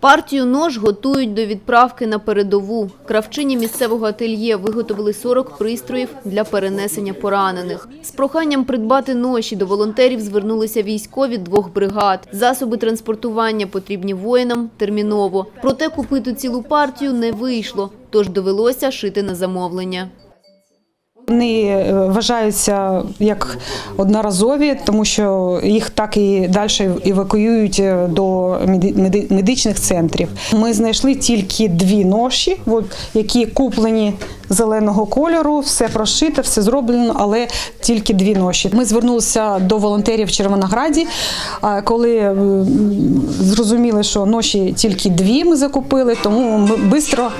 Партію нож готують до відправки на передову. Кравчині місцевого ательє виготовили 40 пристроїв для перенесення поранених. З проханням придбати ноші до волонтерів звернулися військові двох бригад. Засоби транспортування потрібні воїнам терміново. Проте купити цілу партію не вийшло, тож довелося шити на замовлення. Вони е, вважаються як одноразові, тому що їх так і далі евакуюють е, до меди- меди- медичних центрів. Ми знайшли тільки дві ноші, які куплені зеленого кольору, все прошите, все зроблено, але тільки дві ноші. Ми звернулися до волонтерів в Червонограді, коли е, зрозуміли, що ноші тільки дві ми закупили, тому ми швидко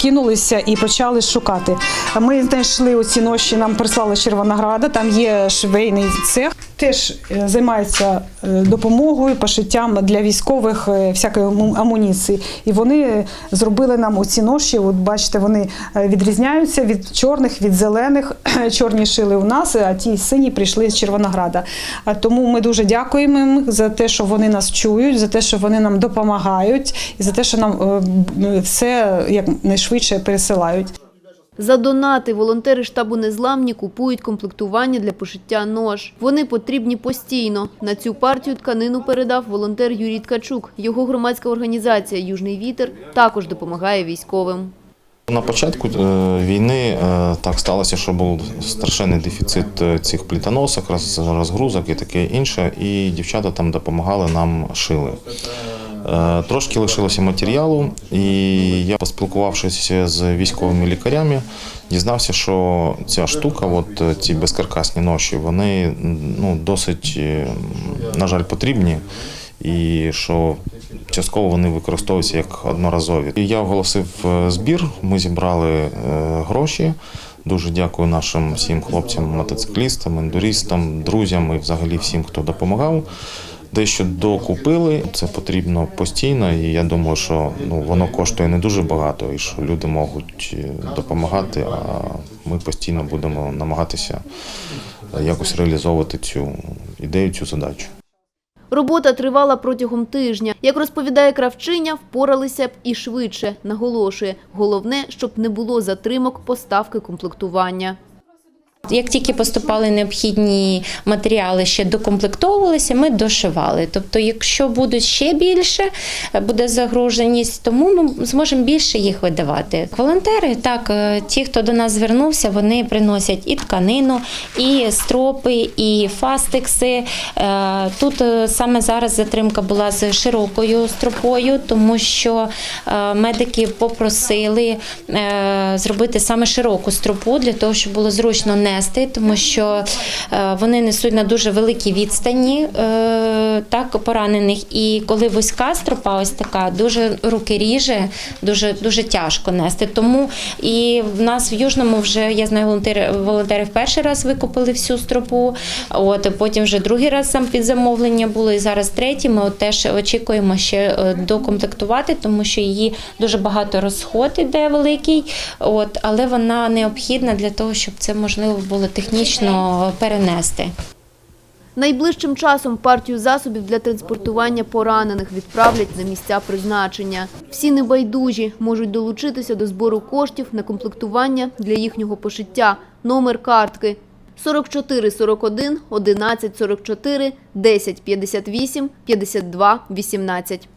кинулися і почали шукати. Ми знайшли оці ноші, нам прислали з Червонограда, там є швейний цех. Теж е, займається е, допомогою, пошиттям для військових е, всякої аму- амуніції. І вони зробили нам оці ноші. От бачите, вони відрізняються від чорних, від зелених. Чорні шили у нас, а ті сині прийшли з Червонограда. Тому ми дуже дякуємо їм за те, що вони нас чують, за те, що вони нам допомагають, і за те, що нам все як найшвидше пересилають. За донати волонтери штабу Незламні купують комплектування для пошиття нож. Вони потрібні постійно. На цю партію тканину передав волонтер Юрій Ткачук. Його громадська організація Южний вітер також допомагає військовим. На початку е, війни е, так сталося, що був страшенний дефіцит е, цих плітоносок, роз- розгрузок і таке інше. І дівчата там допомагали нам шили. Е, Трошки лишилося матеріалу, і я, поспілкувавшись з військовими лікарями, дізнався, що ця штука, от е, ці безкаркасні ноші, вони ну, досить, е, на жаль, потрібні. І що частково вони використовуються як одноразові. І я оголосив збір. Ми зібрали гроші. Дуже дякую нашим всім хлопцям, мотоциклістам, ендурістам, друзям і взагалі всім, хто допомагав. Дещо докупили. Це потрібно постійно, і я думаю, що ну воно коштує не дуже багато, і що люди можуть е, допомагати. А ми постійно будемо намагатися е, якось реалізовувати цю ідею, цю задачу. Робота тривала протягом тижня. Як розповідає кравчиня, впоралися б і швидше. Наголошує, головне, щоб не було затримок поставки комплектування. Як тільки поступали необхідні матеріали, ще докомплектовувалися, ми дошивали. Тобто, якщо будуть ще більше, е, буде загруженість, тому ми зможемо більше їх видавати. Волонтери, так, е, ті, хто до нас звернувся, вони приносять і тканину, і стропи, і фастекси. Е, Тут саме зараз затримка була з широкою стропою, тому що медики попросили зробити саме широку стропу для того, щоб було зручно нести, тому що е, вони несуть на дуже великій відстані е, так, поранених. І коли вузька стропа, ось така, дуже руки ріже, дуже, дуже тяжко нести. Тому і в нас в Южному вже я знаю, волонтери, волонтери в перший раз викупили всю стропу. От потім вже другий раз сам під замовлення було, і зараз третій. Ми от теж очікуємо ще е, докомплектувати, тому що її дуже багато розход іде великий. От, але вона необхідна для того, щоб це можливо було технічно перенести. Найближчим часом партію засобів для транспортування поранених відправлять на місця призначення. Всі небайдужі можуть долучитися до збору коштів на комплектування для їхнього пошиття. Номер картки 44 41 11 44 10 58 52 18.